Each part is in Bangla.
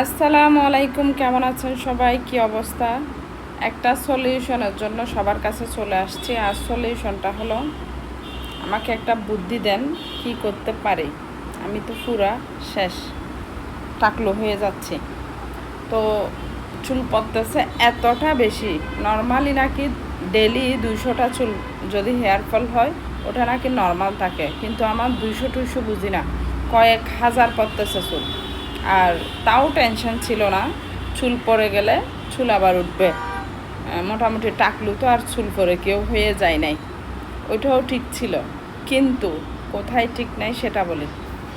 আসসালামু আলাইকুম, কেমন আছেন সবাই? কি অবস্থা? একটা সলিউশনের জন্য সবার কাছে চলে আসছি। আর সলিউশনটা হলো, আমাকে একটা বুদ্ধি দেন কি করতে পারি। আমি তো পুরা শেষ, টাকলো হয়ে যাচ্ছি। তো চুল পড়তেছে এতটা বেশি। নর্মালি নাকি ডেলি দুইশোটা চুল যদি হেয়ার ফল হয়, ওটা নাকি নর্মাল থাকে। কিন্তু আমার দুইশো টুইশো বুঝি না। কয়েক হাজার পড়তেছে চুল। আর তাও টেনশন ছিল না। চুল পড়ে গেলে চুল আবার উঠবে। মোটামুটি টাকলু তো আর চুল পরে কেউ হয়ে যায় নাই। ওইটাও ঠিক ছিল। কিন্তু কোথায় ঠিক নাই সেটা বলি।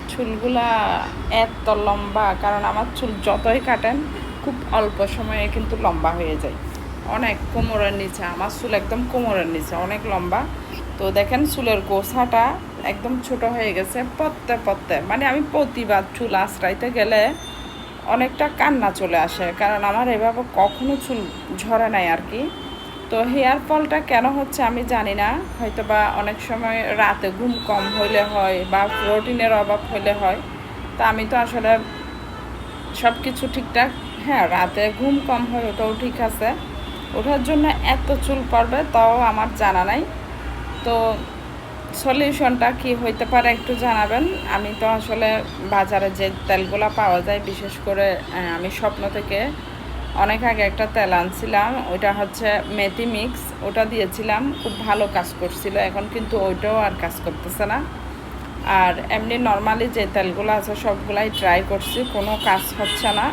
চুলগুলা এত লম্বা, কারণ আমার চুল যতই কাটেন, খুব অল্প সময়ে কিন্তু লম্বা হয়ে যায়। অনেক কোমরের নিচে, আমার চুল একদম কোমরের নিচে, অনেক লম্বা। তো দেখেন চুলের গোছাটা একদম ছোট হয়ে গেছে পত্তে পত্তে মানে আমি প্রতিবার চুল আশ্রাইতে গেলে অনেকটা কান্না চলে আসে, কারণ আমার এভাবে কখনো চুল ঝরে নাই আর কি। তো হেয়ার ফলটা কেন হচ্ছে আমি জানি না হয়তো বা অনেক সময় রাতে ঘুম কম হইলে হয় বা প্রোটিনের অভাব হইলে হয়। তা আমি তো আসলে সব কিছু ঠিকঠাক হ্যাঁ রাতে ঘুম কম হয় ওটাও ঠিক আছে। ওঠার জন্য এত চুল পড়বে, তাও আমার জানা নাই। তো সলিউশনটা কি হইতে পারে একটু জানাবেন। আমি তো আসলে বাজারে যে তেলগুলো পাওয়া যায়, বিশেষ করে আমি স্বপ্ন থেকে অনেক আগে একটা তেল আনছিলাম, ওইটা হচ্ছে মেথি মিক্স। ওটা দিয়েছিলাম, খুব ভালো কাজ করছিল, এখন কিন্তু ওইটাও আর কাজ করতেছে না। আর এমনি নর্মালি যে তেলগুলো আছে, সবগুলাই ট্রাই করছি, কোনো কাজ হচ্ছে না।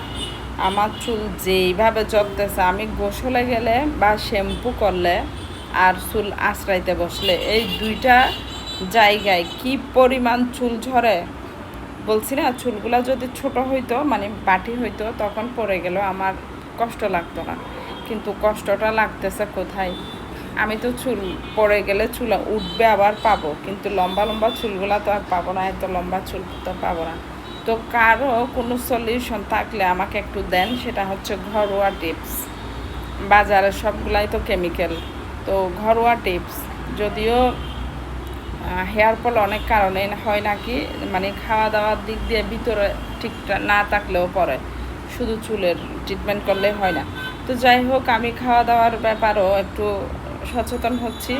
আমার চুল যেইভাবে জগতেছে আমি গোসলে গেলে বা শ্যাম্পু করলে আর চুল আশ্রাইতে বসলে, এই দুইটা জায়গায় কি পরিমাণ চুল ঝরে? বলছি না, চুলগুলো যদি ছোট হইতো মানে বাটি হইতো, তখন পড়ে গেল, আমার কষ্ট লাগতো না। কিন্তু কষ্টটা লাগতেছে কোথায়? আমি তো চুল পড়ে গেলে চুল উঠবে আবার পাবো, কিন্তু লম্বা লম্বা চুলগুলা তো আর পাবো না, এত লম্বা চুল তো পাবো না। তো কারও কোনো সলিউশন থাকলে আমাকে একটু দেন, সেটা হচ্ছে ঘরোয়া টিপস। বাজারে সবগুলাই তো কেমিক্যাল তো ঘরোয়া টিপস, যদিও হেয়ার ফল অনেক কারণে হয় নাকি? মানে খাওয়া দাওয়ার দিক দিয়ে ভিতরে ঠিকঠাক না থাকলেও পরে শুধু চুলের ট্রিটমেন্ট করলে হয় না। তো যাই হোক, আমি খাওয়া দাওয়ার ব্যাপারও একটু সচেতন হচ্ছি,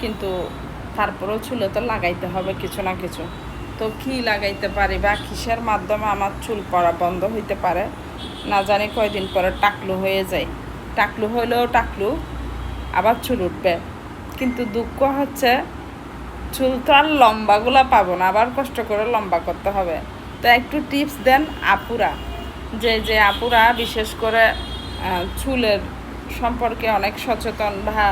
কিন্তু তারপরেও চুলে তো লাগাইতে হবে কিছু না কিছু। তো কি লাগাইতে পারি বা কিসের মাধ্যমে আমার চুল পড়া বন্ধ হইতে পারে? না জানি কয়দিন পরে টাকলু হয়ে যায়। টাকলু হইলেও টাকলু, আবার চুল উঠবে। কিন্তু দুঃখ হচ্ছে চুল তো আর লম্বাগুলা পাবো না, আবার কষ্ট করে লম্বা করতে হবে। তো একটু টিপস দেন আপুরা, যে যে আপুরা বিশেষ করে চুলের সম্পর্কে অনেক সচেতন বা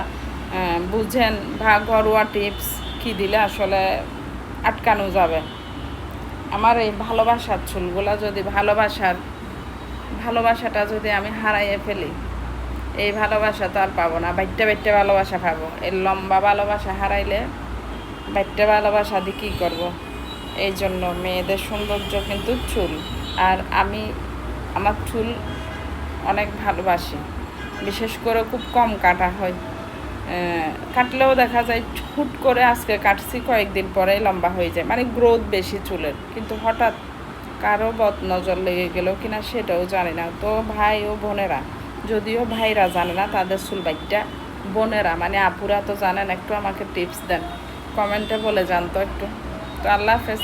বুঝেন বা ঘরোয়া টিপস কি দিলে আসলে আটকানো যাবে। আমার এই ভালোবাসার চুলগুলা যদি ভালোবাসার, ভালোবাসাটা যদি আমি হারাইয়ে ফেলি, এই ভালোবাসা তো আর পাবো না বাইটে বাইটে ভালোবাসা পাবো। এই লম্বা ভালোবাসা হারাইলে বাইটে ভালোবাসা দিয়ে কী করব? এই জন্য মেয়েদের সৌন্দর্য কিন্তু চুল। আর আমি আমার চুল অনেক ভালোবাসি। বিশেষ করে খুব কম কাটা হয়। কাটলেও দেখা যায় হুট করে আজকে কাটছি, কয়েকদিন পরে লম্বা হয়ে যায়। মানে গ্রোথ বেশি চুলের। কিন্তু হঠাৎ কারও বদ নজর লেগে গেল কিনা সেটাও জানি না। তো ভাই ও বোনেরা, যদিও ভাইরা জানে না, তাদের চুল বাইকটা বোনেরা। মানে আপুরা তো জানেন, একটু আমাকে টিপস দেন। কমেন্টে বলে যান তো একটু। তো আল্লাহ হাফেজ।